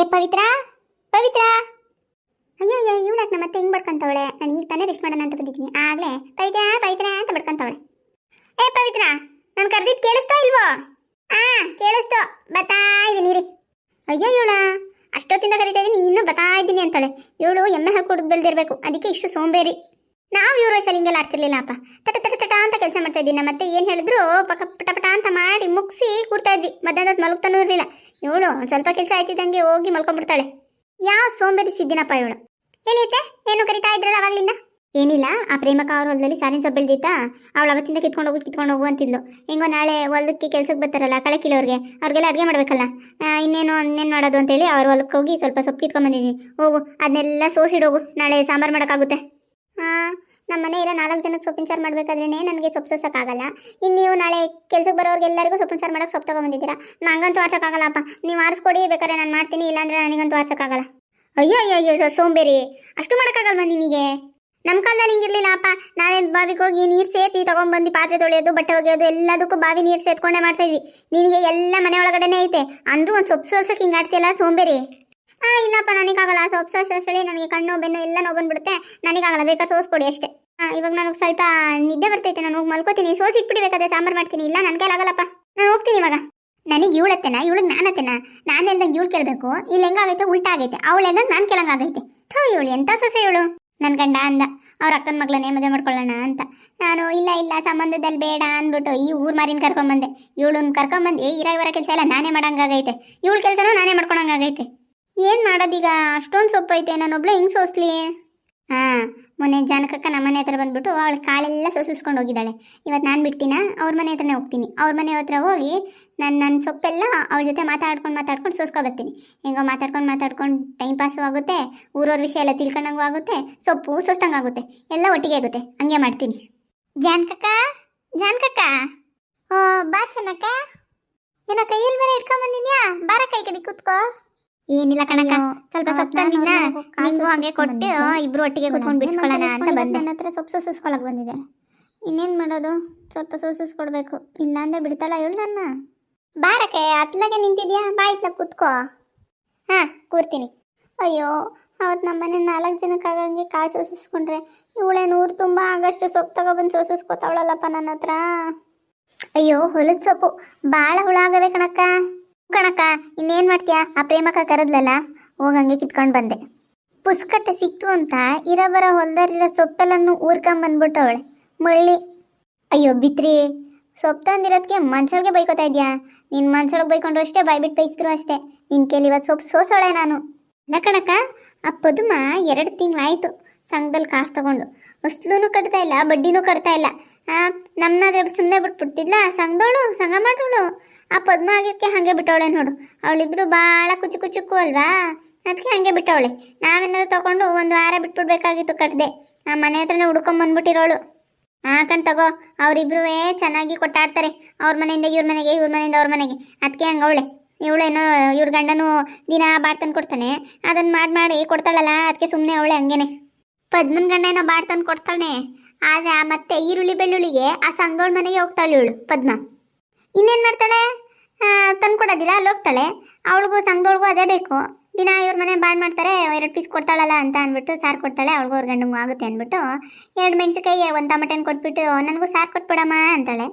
ಏ, ಪವಿತ್ರ? ಪವಿತ್ರ? ಅಯ್ಯೋ ಅಯ್ಯೋ ಇವಳಾಕ್ ನಮ್ಮ ಮತ್ತೆ ಹಿಂಗೆ ಬಡ್ಕೊಂತವಳೆ ನಾನು ಈಗ ತಾನೇ ರೆಸ್ಟ್ ಮಾಡೋಣ ಅಂತ ಬಂದಿದ್ದೀನಿ. ಆಗಲೇ. ಪವಿತ್ರ ಪವಿತ್ರ ಅಂತ ಬಡ್ಕೊಂತವಳೆ ಏ, ಪವಿತ್ರ, ನಾನು ಕರೆದಿದ್ದು ಕೇಳಿಸ್ತಾ ಇಲ್ವೋ? ಆ, ಕೇಳಿಸ್ತು. ಬತ್ತಾ ಇದ್ದೀನಿ ರೀ ಅಯ್ಯೋ, ಇವಳ. ಅಷ್ಟೊತ್ತಿಂದ ಕರಿತಾ ಇದ್ದೀನಿ ಇನ್ನೂ ಬತ್ತಾ ಇದ್ದೀನಿ ಅಂತಾಳೆ. ಇವಳು ಎಮ್ಮೆ ಹಾಕಿ ಹುಡುಗ ಬೆಳೆದಿರಬೇಕು. ಅದಕ್ಕೆ ಇಷ್ಟು ಸೋಂಬೇರಿ. ನಾವು ಇವ್ರ ವಯಸ್ಸಲ್ಲಿ ಆಡ್ತಿರ್ಲಿಲ್ಲ ಅಪ್ಪ ತಟ ತಟ ತಟ ಅಂತ ಕೆಲಸ ಮಾಡ್ತಾ ಇದ್ದೀನಿ. ಮತ್ತೆ ಏನು ಹೇಳಿದ್ರು, ಪಕ ಪಟ ಪಟ ಅಂತ ಮಾಡಿ ಮುಗಿಸಿ ಕೂರ್ತಾ ಇದ್ವಿ. ಮಧ್ಯಾಹ್ನದ ಮಲಗ್ತಾನೂ ಇರಲಿಲ್ಲ. ಇವಳು ಒಂದು ಸ್ವಲ್ಪ ಕೆಲಸ ಆಯ್ತಿದ್ದಂಗೆ ಹೋಗಿ ಮಲ್ಕೊಂಡ್ಬಿಡ್ತಾಳೆ ಯಾವ ಸೋಂಬೇರಿ ಸಿದ್ದಿನಪ್ಪ ಇವಳು? ಹೇಳಿತೆ ಏನು ಕರಿತಾ ಇದ್ರಲ್ಲ ಅವಾಗ್ಲಿಂದ? ಏನಿಲ್ಲ. ಆ ಪ್ರೇಮಕ ಅವ್ರ ಹೊಲದಲ್ಲಿ ಸಾರಿನ ಸೊಪ್ಪು ಬೆಳ್ದಿತ್ತಾ. ಅವಳು ಅವತ್ತಿಂದ ಕಿತ್ಕೊಂಡು ಹೋಗು ಕಿತ್ಕೊಂಡು ಹೋಗು ಅಂತಿದ್ಲು. ಹೆಂಗೋ ನಾಳೆ ಹೊಲಕ್ಕೆ ಕೆಲ್ಸಕ್ಕೆ ಬರ್ತಾರಲ್ಲ, ಕಳೆ ಕೀಳೋರಿಗೆ. ಅವ್ರಿಗೆಲ್ಲ ಅಡುಗೆ ಮಾಡಬೇಕಲ್ಲ. ಇನ್ನೇನು ಇನ್ನೇನು ಮಾಡೋದು ಅಂತೇಳಿ ಅವ್ರ ಹೊಲಕ್ಕೆ ಹೋಗಿ ಸ್ವಲ್ಪ ಸೊಪ್ಪು ಕಿತ್ಕೊಂಡ್ಬಂದಿದ್ದೀನಿ ಹೋಗು ಅದನ್ನೆಲ್ಲ ಸೋಸಿಡೋಗು. ನಾಳೆ ಸಾಂಬಾರು ಮಾಡೋಕ್ಕಾಗುತ್ತೆ. ಹಾಂ ನಮ್ಮ ಮನೆ ಇರೋ ನಾಲ್ಕು ಜನಕ್ಕೆ ಸೊಪ್ಪಿನ ಸಾರು ಮಾಡಬೇಕಾದ್ರೇ ನನಗೆ ಸೊಪ್ಪು ಸೋಸೋಕ್ಕಾಗಲ್ಲ. ಇನ್ನು ನೀವು ನಾಳೆ ಕೆಲಸಕ್ಕೆ ಬರೋರಿಗೆಲ್ಲರಿಗೂ ಸೊಪ್ಪಿನ ಸಾರು ಮಾಡೋಕ್ಕೆ ಸೊಪ್ಪು ತೊಗೊಂಬಂದಿದ್ದೀರಾ? ನಂಗಂತೂ ಆರ್ಸೋಕ್ಕಾಗಲ್ಲಪ್ಪ ನೀವು ಆರಿಸ್ಕೊಡಿ ಬೇಕಾದ್ರೆ ನಾನು ಮಾಡ್ತೀನಿ, ಇಲ್ಲಾಂದ್ರೆ ನನಗಂತೂ ಆರ್ಸೋಕ್ಕಾಗಲ್ಲ ಅಯ್ಯೋ ಅಯ್ಯೋ ಅಯ್ಯೋ ಸೋಂಬೇರಿ. ಅಷ್ಟು ಮಾಡೋಕ್ಕಾಗಲ್ವಾ ನಿಮಗೆ ನಮ್ಮ ಕಾಲದಲ್ಲಿ ಹಿಂಗಿರ್ಲಿಲ್ಲ ಅಪ್ಪ. ನಾವೇ ಬಾವಿಗೆ ಹೋಗಿ ನೀರು ಸೇತಿ ತಗೊಂಡ್ಬಂದು ಪಾತ್ರೆ ತೊಳೆಯೋದು, ಬಟ್ಟೆ ಒಗೆಯೋದು, ಎಲ್ಲದಕ್ಕೂ ಬಾವಿ ನೀರು ಸೇತ್ಕೊಂಡೇ ಮಾಡ್ತಾಯಿದ್ವಿ ನಿನಗೆ ಎಲ್ಲ ಮನೆ ಒಳಗಡೆನೇ ಐತೆ. ಅಂದರೂ ಒಂದು ಸೊಪ್ಪು ಸೋಸಕ್ಕೆ ಹಿಂಗೆ ಆಡ್ತಿಯಲ್ಲ ಸೋಂಬೇರಿ? ಇಲ್ಲಪ್ಪ ನನಗಾಗಲ್ಲ. ಸೊಪ್ಪು ಸೋಸೋಷ್ಟರಲ್ಲಿ ನನಗೆ ಕಣ್ಣು, ಬೆನ್ನು ಎಲ್ಲ ನೋವು ಬಂದ್ಬಿಡುತ್ತೆ. ನನಗಾಗಲ್ಲ ಬೇಕಾ ಸೋಸ್ಕೊಡಿ ಅಷ್ಟೇ. ಇವಾಗ ನನಗೆ ಸ್ವಲ್ಪ ನಿದ್ದೆ ಬರ್ತೈತೆ, ನಾನು ಹೋಗಿ ಮಲ್ಕೋತೀನಿ. ಸೋಸಿ ಇಟ್ಬಿಡಿ ಬೇಕಾದ್ರೆ ಸಾಂಬಾರು ಮಾಡ್ತೀನಿ. ಇಲ್ಲ ನನಗೆ ಆಗಲ್ಲಪ್ಪ. ನಾನು ಹೋಗ್ತೀನಿ ಇವಾಗ. ನನಗೆ ಇವಳತ್ತೆನ ಇವಳಿಗೆ ನಾನತ್ತೆನ ನಾನು ಹೇಳ್ದಂಗೆ ಇವಳು ಕೇಳಬೇಕು. ಇಲ್ಲಿ ಹೆಂಗಾಗೈತೆ ಉಲ್ಟಾ ಆಗೈತೆ. ಅವಳು ಹೇಳ್ದಂಗೆ ನಾನು ಕೇಳಂಗಾಗೈತೆ ಥೋ, ಇವಳು ಎಂಥ ಸೊಸೆ ಇವಳು? ನನ್ನ ಗಂಡ ಅಂದ. ಅವ್ರ ಅಕ್ಕನ ಮಗಳನ್ನೇ ಮದುವೆ ಮಾಡ್ಕೊಳ್ಳೋಣ ಅಂತ. ನಾನು, ಇಲ್ಲ ಇಲ್ಲ, ಸಂಬಂಧದಲ್ಲಿ ಬೇಡ ಅಂದ್ಬಿಟ್ಟು ಈ ಊರ್ ಮಾರಿನ ಕರ್ಕೊಂಬಂದೆ. ಇವಳನ್ನ ಕರ್ಕೊಂಬಂದು ಇರೋ ಇವರ ಕೆಲಸ ಎಲ್ಲ ನಾನೇ ಮಾಡೋಂಗಾಗೈತೆ ಇವಳ ಕೆಲಸನೂ ನಾನೇ ಮಾಡ್ಕೊಳಂಗಾಗೈತೆ ಏನು ಮಾಡೋದೀಗ? ಅಷ್ಟೊಂದು ಸೊಪ್ಪು ಐತೆ ನಾನೊಬ್ಳೆ ಹೆಂಗೆ ಸೋಸ್ಲಿ? ಹಾಂ, ಮೊನ್ನೆ ಜಾನಕಕ್ಕ ನಮ್ಮ ಮನೆ ಹತ್ರ ಬಂದ್ಬಿಟ್ಟು ಅವಳು ಕಾಳೆಲ್ಲ ಸೋಸಿಸ್ಕೊಂಡು ಹೋಗಿದ್ದಾಳೆ. ಇವತ್ತು ನಾನು ಬಿಡ್ತೀನ? ಅವ್ರ ಮನೆ ಹತ್ರನೇ ಹೋಗ್ತೀನಿ. ಅವ್ರ ಮನೆ ಹತ್ರ ಹೋಗಿ ನಾನು ನನ್ನ ಸೊಪ್ಪೆಲ್ಲ ಅವ್ರ ಜೊತೆ ಮಾತಾಡ್ಕೊಂಡು ಮಾತಾಡ್ಕೊಂಡು ಸೋಸ್ಕೊ ಬರ್ತೀನಿ. ಹೆಂಗೋ ಮಾತಾಡ್ಕೊಂಡು ಮಾತಾಡ್ಕೊಂಡು ಟೈಮ್ ಪಾಸು ಆಗುತ್ತೆ, ಊರವ್ರ ವಿಷಯ ಎಲ್ಲ ತಿಳ್ಕೊಂಡಂಗೂ ಆಗುತ್ತೆ, ಸೊಪ್ಪು ಸೋಸ್ತಂಗೆ ಆಗುತ್ತೆ, ಎಲ್ಲ ಒಟ್ಟಿಗೆ ಆಗುತ್ತೆ. ಹಂಗೆ ಮಾಡ್ತೀನಿ. ಜಾನಕಕ್ಕ? ಜಾನಕಕ್ಕ? ಓ, ಬಾ ಚೆನ್ನಕ್ಕ. ಏನಕ್ಕ ಕೈಯಲ್ಲಿ ಬೇರೆ ಇಟ್ಕೊಂಡ್ ಬಂದಿದ್ಯಾ? ಬಾರ ಕೈ ಕಡೆ ಕೂತ್ಕೋ. ಏನಿಲ್ಲ ಕಣಕ್ಕ. ಸ್ವಲ್ಪ ಸೊಪ್ಪು ನಿನ್ನ ನಿಂಗೂ ಹಂಗೆ ಕೊಟ್ಟು ಇಬ್ರು ಒಟ್ಟಿಗೆ ಕುತ್ಕೊಂಡು ಬಿಡಿಸ್ಕೊಳ್ಳೋಣ ಅಂತ ಬಂದೆ. ನನ್ನ ಹತ್ರ ಸೊಪ್ಪು ಸೋಸಿಸ್ಕೊಳಕ್ ಬಂದಿದೆ. ಇನ್ನೇನು ಮಾಡೋದು? ಸ್ವಲ್ಪ ಸೋಸಿಸ್ಕೊಡ್ಬೇಕು ಇಲ್ಲಾಂದ್ರೆ ಬಿಡ್ತಾಳ ಇವಳು ನನ್ನ. ಬಾರಕ್ಕೆ ಅತ್ಲಾಗೆ ನಿಂತಿದ್ಯಾ? ಬಾಯ್ತಲ ಕೂತ್ಕೋ. ಹಾ ಕೂರ್ತೀನಿ. ಅಯ್ಯೋ ಅವತ್ತು ನಮ್ಮ ಮನೆ ನಾಲ್ಕು ಜನಕ್ಕಾಗಂಗೆ ಕಾಳು ಸೋಸಿಸ್ಕೊಂಡ್ರೆ. ಇವಳೆ ಊರು ತುಂಬ ಆಗಷ್ಟು ಸೊಪ್ಪು ತಗೊಬಂದು ಸೋಸಿಸ್ಕೊತಾವಳಲ್ಲಪ್ಪ ನನ್ನ ಹತ್ರ. ಅಯ್ಯೋ ಹೊಲದ ಸೊಪ್ಪು. ಭಾಳ ಹುಳ ಆಗವೆ ಕಣಕ್ಕ. ಕಣಕ್ಕ, ಇನ್ನೇನು ಮಾಡ್ತೀಯಾ? ಆ ಪ್ರೇಮಕ್ಕ ಕರೆದ್ಲಲ್ಲ? ಹೋಗಂಗೆ ಕಿತ್ಕೊಂಡು ಬಂದೆ. ಪುಸ್ಕಟ್ಟೆ ಸಿಕ್ತು ಅಂತ ಇರೋ ಬರೋ ಹೊಲದಲ್ಲಿರೋ ಸೊಪ್ಪೆಲ್ಲನ್ನು ಊರ್ಕೊಂಬಂದ್ಬಿಟ್ಟವಳೆ ಮಳ್ಳಿ. ಅಯ್ಯೋ ಬಿತ್ರಿ, ಸೊಪ್ಪು ತಂದಿರೋದಕ್ಕೆ ಮನ್ಸೊಳಗೆ ಬೈಕೋತಾ ಇದೆಯಾ? ನಿನ್ನ ಮನ್ಸೊಳಗೆ ಬೈಕೊಂಡ್ರು ಅಷ್ಟೇ ಬಾಯ್ಬಿಟ್ಟು ಬೈಸಿದ್ರು ಅಷ್ಟೇ. ನಿನ್ನ ಕೇಳಿ ಇವತ್ತು ಸೊಪ್ಪು ಸೋಸೋಳೆ ನಾನು. ಇಲ್ಲ ಕಣಕ್ಕ, ಆ ಪದುಮ ಎರಡು ತಿಂಗಳಾಯ್ತು. ಸಂಘದಲ್ಲಿ ಕಾಸು ತಗೊಂಡು. ಅಸ್ಲೂ ಕಟ್ತಾ ಇಲ್ಲ, ಬಡ್ಡಿನೂ ಕಟ್ತಾ ಇಲ್ಲ. ನಮ್ಮನ್ನ ಸುಮ್ಮನೆ ಬಿಟ್ಬಿಡ್ತಿದ್ಲ? ಸಂಘದವಳು ಸಂಘ ಮಾಡೋಳು ಆ ಪದ್ಮ ಆಗಿದ್ಕೆ ಹಾಗೆ ಬಿಟ್ಟವಳೆ ನೋಡು. ಅವಳಿಬ್ರು ಭಾಳ ಕುಚು ಕುಚುಕು ಅಲ್ವಾ? ಅದಕ್ಕೆ ಹಾಗೆ ಬಿಟ್ಟವಳೆ. ನಾವೇನಾದ್ರು ತಗೊಂಡು ಒಂದು ವಾರ ಬಿಟ್ಬಿಡ್ಬೇಕಾಗಿತ್ತು ಕಟ್ದೆ. ಆ ಮನೆ ಹತ್ರನೇ ಹುಡ್ಕೊಂಬಂದ್ಬಿಟ್ಟಿರೋಳು ಹಾಕಂಡ್ ತಗೋ ಅವರಿಬ್ರು ಚೆನ್ನಾಗಿ ಕೊಟ್ಟಾಡ್ತಾರೆ. ಅವ್ರ ಮನೆಯಿಂದ ಇವ್ರ ಮನೆಗೆ, ಇವ್ರ ಮನೆಯಿಂದ ಅವ್ರ ಮನೆಗೆ. ಅದಕ್ಕೆ ಹಂಗವಳೆ ಇವಳೇನೋ ಇವ್ರ ಗಂಡನು ದಿನ ಬಾಡ್ತಂದು ಕೊಡ್ತಾನೆ. ಅದನ್ನ ಮಾಡಿ ಮಾಡಿ ಕೊಡ್ತಾಳಲ್ಲ ಅದಕ್ಕೆ ಸುಮ್ಮನೆ ಅವಳೆ ಹಂಗೇನೆ. ಪದ್ಮನ ಗಂಡ ಏನೋ ಬಾಡ್ತಂದು ಕೊಡ್ತಾಳೆ ಆದ್ರೆ ಮತ್ತೆ ಈರುಳ್ಳಿ ಬೆಳ್ಳುಳ್ಳಿಗೆ ಆ ಸಂಘೋಳ ಮನೆಗೆ ಹೋಗ್ತಾಳೆ ಇವಳು, ಪದ್ಮ. ಇನ್ನೇನು ಮಾಡ್ತಾಳೆ? ತಂದು ಕೊಡೋದಿಲ್ಲ ಅಲ್ಲಿ ಹೋಗ್ತಾಳೆ ಅವಳಿಗೂ ಸಂಘದೊಳಗೂ ಅದೇ ಬೇಕು. ದಿನ ಇವ್ರ ಮನೆ ಬಾಡ್ ಮಾಡ್ತಾರೆ, ಎರಡು ಪೀಸ್ ಕೊಡ್ತಾಳಲ್ಲ ಅಂತ ಅಂದ್ಬಿಟ್ಟು ಸಾರು ಕೊಡ್ತಾಳೆ, ಅವಳಿಗೂ ಅವ್ರ ಗಂಡಂಗೂ ಆಗುತ್ತೆ ಅಂದ್ಬಿಟ್ಟು ಎರಡು ಮೆಣಸಿನ್ಕಾಯಿ ಒಂದು ಟಮಟನ್ ಕೊಟ್ಬಿಟ್ಟು, ನನಗೂ ಸಾರು ಕೊಟ್ಬಿಡಮ್ಮ ಅಂತಾಳೆ.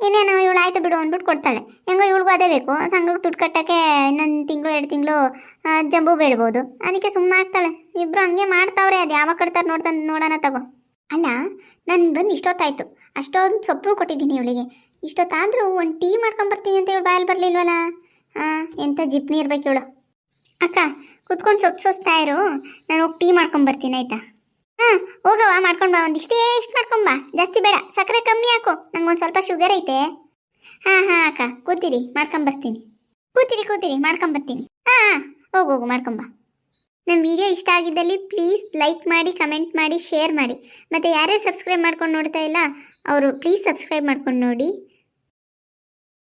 ಇನ್ನೇನು ಇವಳು ಆಯ್ತು ಬಿಡು ಅಂದ್ಬಿಟ್ಟು ಕೊಡ್ತಾಳೆ. ಹೆಂಗೋ ಇವಳಿಗೂ ಅದೇ ಬೇಕು. ಸಂಘಕ್ಕೆ ದುಡ್ಡು ಕಟ್ಟೋಕ್ಕೆ ಇನ್ನೊಂದು ತಿಂಗಳು, ಎರಡು ತಿಂಗಳು ಜಂಬು ಬೀಳ್ಬೋದು. ಅದಕ್ಕೆ ಸುಮ್ಮನೆ ಆಗ್ತಾಳೆ. ಇಬ್ಬರು ಹಂಗೆ ಮಾಡ್ತಾವ್ರೆ. ಅದು ಯಾವಾಗ ಕಟ್ತಾರೆ ನೋಡ್ತಾ ನೋಡೋಣ ತಗೋ. ಅಲ್ಲ ನನ್ನ ಬಂದು ಇಷ್ಟೊತ್ತಾಯ್ತು. ಅಷ್ಟೊಂದು ಸೊಪ್ಪು ಕೊಟ್ಟಿದ್ದೀನಿ ಇವಳಿಗೆ. ಇಷ್ಟೊತ್ತಾದರೂ ಒಂದು ಟೀ ಮಾಡ್ಕೊಂಬರ್ತೀನಿ ಅಂತ ಇವಳು ಬಾಯಲ್ಲಿ ಬರಲಿಲ್ವಲ್ಲ? ಹಾಂ ಎಂಥ ಜಿಪ್ನಿ ಇರ್ಬೇಕು ಇವಳು. ಅಕ್ಕ, ಕುತ್ಕೊಂಡು ಸೊಪ್ಪು ಸೋಸ್ತಾ ಇರು. ನಾನು ಹೋಗಿ ಟೀ ಮಾಡ್ಕೊಂಬರ್ತೀನಿ ಆಯಿತಾ? ಹಾಂ ಹೋಗವ ಮಾಡ್ಕೊಂಡು ಬಾ. ಒಂದಿಷ್ಟೇ ಎಷ್ಟು ಮಾಡ್ಕೊಂಬಾ ಜಾಸ್ತಿ ಬೇಡ. ಸಕ್ಕರೆ ಕಮ್ಮಿ ಹಾಕು. ನಂಗೆ ಒಂದು ಸ್ವಲ್ಪ ಶುಗರ್ ಐತೆ. ಹಾಂ ಹಾಂ, ಅಕ್ಕ. ಕೂತಿರಿ. ಮಾಡ್ಕೊಂಬರ್ತೀನಿ ಕೂತಿರಿ ಕೂತಿರಿ. ಮಾಡ್ಕೊಂಬರ್ತೀನಿ ಹಾಂ ಹಾಂ. ಹೋಗು ಹೋಗು ಮಾಡ್ಕೊಂಬ ನಮ್ಮ ವಿಡಿಯೋ ಇಷ್ಟ ಆಗಿದ್ದಲ್ಲಿ ಪ್ಲೀಸ್ ಲೈಕ್ ಮಾಡಿ ಕಮೆಂಟ್ ಮಾಡಿ ಶೇರ್ ಮಾಡಿ. ಮತ್ತು ಯಾರ್ಯಾರು ಸಬ್ಸ್ಕ್ರೈಬ್ ಮಾಡ್ಕೊಂಡು ನೋಡ್ತಾ ಇಲ್ಲ ಅವರು ಪ್ಲೀಸ್ ಸಬ್ಸ್ಕ್ರೈಬ್ ಮಾಡ್ಕೊಂಡು ನೋಡಿ.